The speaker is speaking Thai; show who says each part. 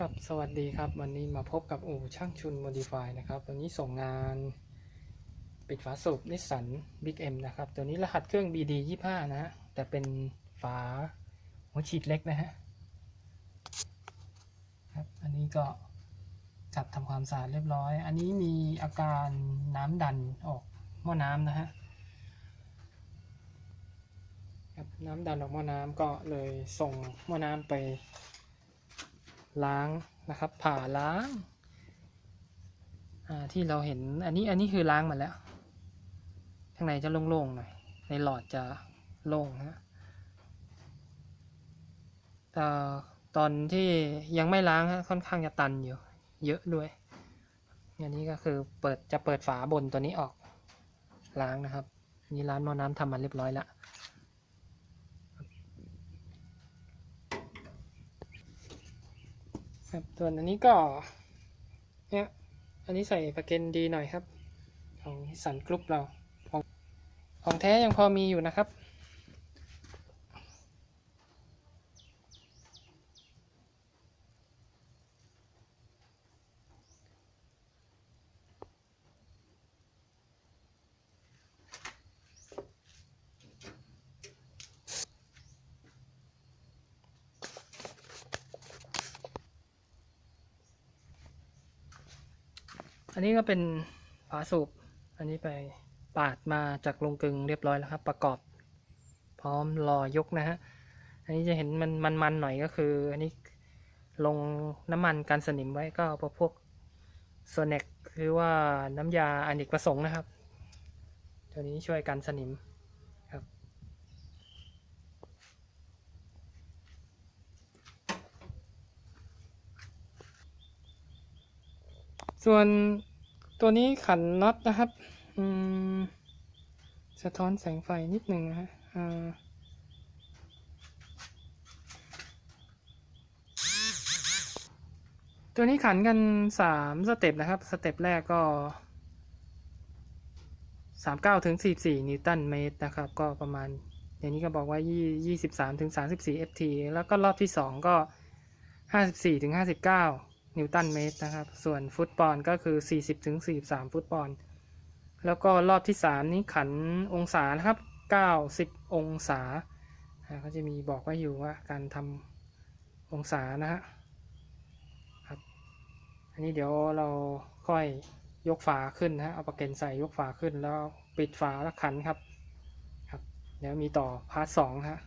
Speaker 1: ครับ สวัสดีครับ วันนี้มาพบกับอู่ช่างชุน Modify นะครับ ตัวนี้ส่งงานปิดฝาสูบนิสสัน Big M นะครับ ตัวนี้รหัสเครื่อง BD 25นะฮะ แต่เป็นฝาหัวฉีดเล็กนะฮะ ครับ อันนี้ก็จัดทำความสะอาดเรียบร้อย อันนี้มีอาการน้ำดันออกหม้อน้ำนะฮะครับน้ำดันออกหม้อน้ำก็เลยส่งหม้อน้ำไป ล้างนะครับ ผ่าล้างที่เราเห็นอันนี้อันนี้คือล้างมาแล้ว ข้างในจะโล่งๆหน่อย ในหลอดจะโล่งนะแต่ตอนที่ยังไม่ล้างค่อนข้างจะตันอยู่ เยอะด้วย อันนี้ก็คือเปิดจะเปิดฝาบนตัวนี้ออกล้างนะครับ นี่ร้านหม้อน้ำทำมาเรียบร้อยแล้ว ครับ ส่วนอันนี้ก็ เนี่ย อันนี้ใส่ประเก็นดีหน่อยครับ ของสันกรุ๊ปเรา ของของแท้ยังพอมีอยู่นะครับ อันนี้ก็เป็นฝาสูบ อันนี้ไปปาดมาจากลงกึงเรียบร้อยแล้วครับ ประกอบ พร้อมรอยกนะฮะ อันนี้จะเห็นมันมันมันหน่อยก็คือ อันนี้ลงน้ำมันกันสนิมไว้ก็พวกโซเน็กคือว่าน้ำยาอเนกประสงค์นะครับ ตัวนี้ช่วยกันสนิมครับ ส่วนตัวนี้ขันน็อตนะครับสะท้อนแสงไฟนิดหนึ่งนะฮะตัวนี้ขันกันสามสเต็ปนะครับ สเต็ปแรกก็สามเก้าถึงสี่สี่นิวตันเมตรนะครับ ก็ประมาณอย่างนี้ก็บอกว่ายี่ยี่สิบสามถึงสามสิบสี่ ft แล้วก็รอบที่สองก็ห้าสิบสี่ถึงห้าสิบเก้า นิวตันเมตรนะครับ ส่วนฟุตบอลก็คือ 40ถึง43 ฟุตบอลแล้วก็รอบที่ 3 นี้ขันองศานะครับ 90 องศาอ่าก็จะมีบอกไว้อยู่ว่าการทำองศานะฮะครับ อันนี้เดี๋ยวเราค่อยยกฝาขึ้นนะเอาประเกนใส่ยกฝาขึ้นแล้วปิดฝาแล้วขันครับ ครับ เดี๋ยวมีต่อพาร์ทสองฮะ